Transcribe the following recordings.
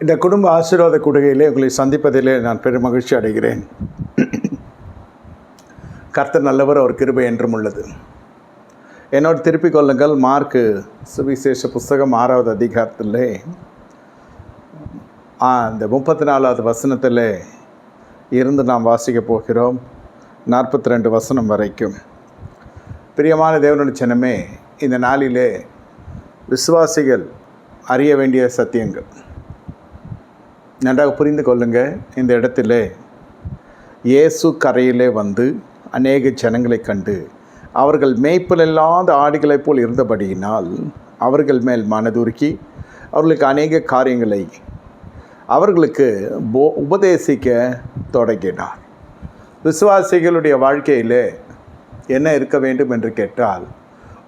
இந்த குடும்ப ஆசீர்வாத கூடுகையிலே உங்களை சந்திப்பதிலே நான் பெரும் மகிழ்ச்சி அடைகிறேன். கர்த்தர் நல்லவர் அவர் கிருபை என்றும் உள்ளது. என்னோடு திருப்பிக் கொள்ளுங்கள். மார்க்கு சுவிசேஷ புஸ்தகம் ஆறாவது அதிகாரத்தில் ஆ, இந்த முப்பத்தி நாலாவது வசனத்தில் இருந்து நாம் வாசிக்க போகிறோம். நாற்பத்தி ரெண்டு வசனம் வரைக்கும். பிரியமான தேவனுடைய சின்னமே இந்த நாளிலே விசுவாசிகள் அறிய வேண்டிய சத்தியங்கள். நன்றாக புரிந்து கொள்ளுங்கள் இந்த இடத்துல. இயேசு கரையிலே வந்து அநேக ஜனங்களை கண்டு அவர்கள் மேய்ப்பல் இல்லாத ஆடுகளைப் போல் இருந்தபடியினால் அவர்கள் மேல் மனதுருக்கி அவர்களுக்கு அநேக காரியங்களை அவர்களுக்கு போ உபதேசிக்க தொடங்கினார். விசுவாசிகளுடைய வாழ்க்கையிலே என்ன இருக்க வேண்டும் என்று கேட்டால்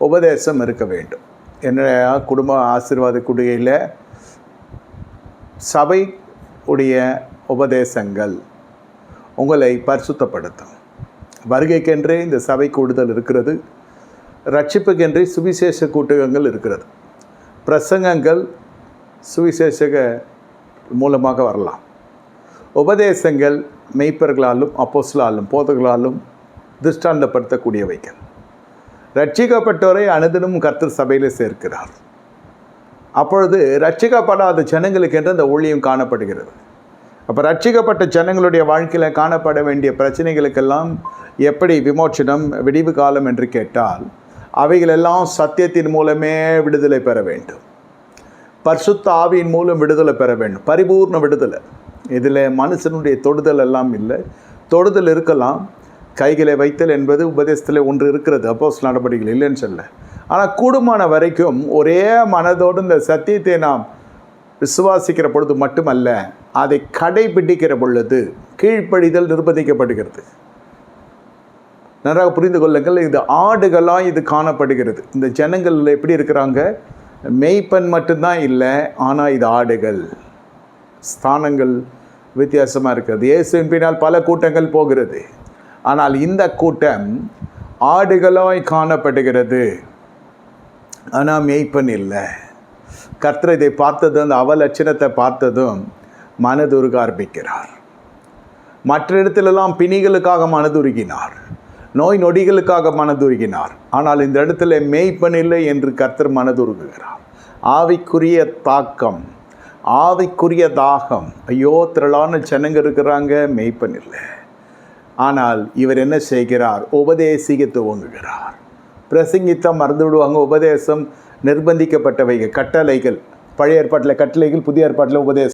உபதேசம் இருக்க வேண்டும். என்ன குடும்ப ஆசீர்வாத குடியில் சபை உடைய உபதேசங்கள் உங்களை பரிசுத்தப்படுத்தும். வருகைக்கென்றே இந்த சபை கூடுதல் இருக்கிறது. ரட்சிப்புக்கென்றே சுவிசேஷ கூட்டங்கள் இருக்கிறது. பிரசங்கங்கள் சுவிசேஷக மூலமாக வரலாம். உபதேசங்கள் மெய்ப்பர்களாலும் அப்போஸ்லாலும் போதர்களாலும் திருஷ்டாந்தப்படுத்தக்கூடியவைகள். ரட்சிக்கப்பட்டோரை அனுதினமும் கர்த்தர் சபையில் சேர்க்கிறார். அப்பொழுது ரட்சிக்கப்படாத ஜனங்களுக்கு என்று அந்த ஊழியம் காணப்படுகிறது. அப்போ ரட்சிக்கப்பட்ட ஜனங்களுடைய வாழ்க்கையில் காணப்பட வேண்டிய பிரச்சனைகளுக்கெல்லாம் எப்படி விமோச்சனம் விடிவு காலம் என்று கேட்டால் அவைகளெல்லாம் சத்தியத்தின் மூலமே விடுதலை பெற வேண்டும். பரிசுத்த ஆவியின் மூலம் விடுதலை பெற வேண்டும். பரிபூர்ண விடுதலை. இதில் மனுஷனுடைய தொடுதல் எல்லாம் இல்லை. தொடுதல் இருக்கலாம். கைகளை வைத்தல் என்பது உபதேசத்தில் ஒன்று இருக்கிறது. அப்போஸ் நடவடிக்கைகள் இல்லைன்னு சொல்ல ஆனால் கூடுமான வரைக்கும் ஒரே மனதோடு இந்த சத்தியத்தை நாம் விசுவாசிக்கிற பொழுது மட்டுமல்ல அதை கடைபிடிக்கிற பொழுது கீழ்ப்படிதல் நிர்பந்திக்கப்படுகிறது. நன்றாக புரிந்து கொள்ளுங்கள் இது ஆடுகளாக இது காணப்படுகிறது. இந்த ஜனங்கள் எப்படி இருக்கிறாங்க? மெய்ப்பன் மட்டும்தான் இல்லை ஆனால் இது ஆடுகள். ஸ்தானங்கள் வித்தியாசமாக இருக்கிறது. இயேசுவின் பின்னால் பல கூட்டங்கள் போகிறது. ஆனால் இந்த கூட்டம் ஆடுகளாய் காணப்படுகிறது. ஆனால் மெய்ப்பன் இல்லை. கர்த்தர் இதை பார்த்ததும் அந்த அவலட்சணத்தை பார்த்ததும் மனதுருக ஆரம்பிக்கிறார். மற்ற இடத்துலலாம் பிணிகளுக்காக மனதுருகினார். நோய் நொடிகளுக்காக மனதுருகினார். ஆனால் இந்த இடத்துல மெய்ப்பன் இல்லை என்று கர்த்தர் மனதுருகுகிறார். ஆவிக்குரிய தாக்கம் ஆவிக்குரிய தாகம். ஐயோ திரளான ஜனங்க இருக்கிறாங்க மெய்ப்பன் இல்லை. ஆனால் இவர் என்ன செய்கிறார்? உபதேசிக்க துவங்குகிறார். பிரசங்கித்தம் மறந்து விடுவாங்க உபதேசம் நிர்பந்திக்கப்பட்டவைகள் கட்டளைகள். பழைய ஏற்பாட்டில் கட்டளைகள் புதிய ஏற்பாட்டில் உபதேசம்.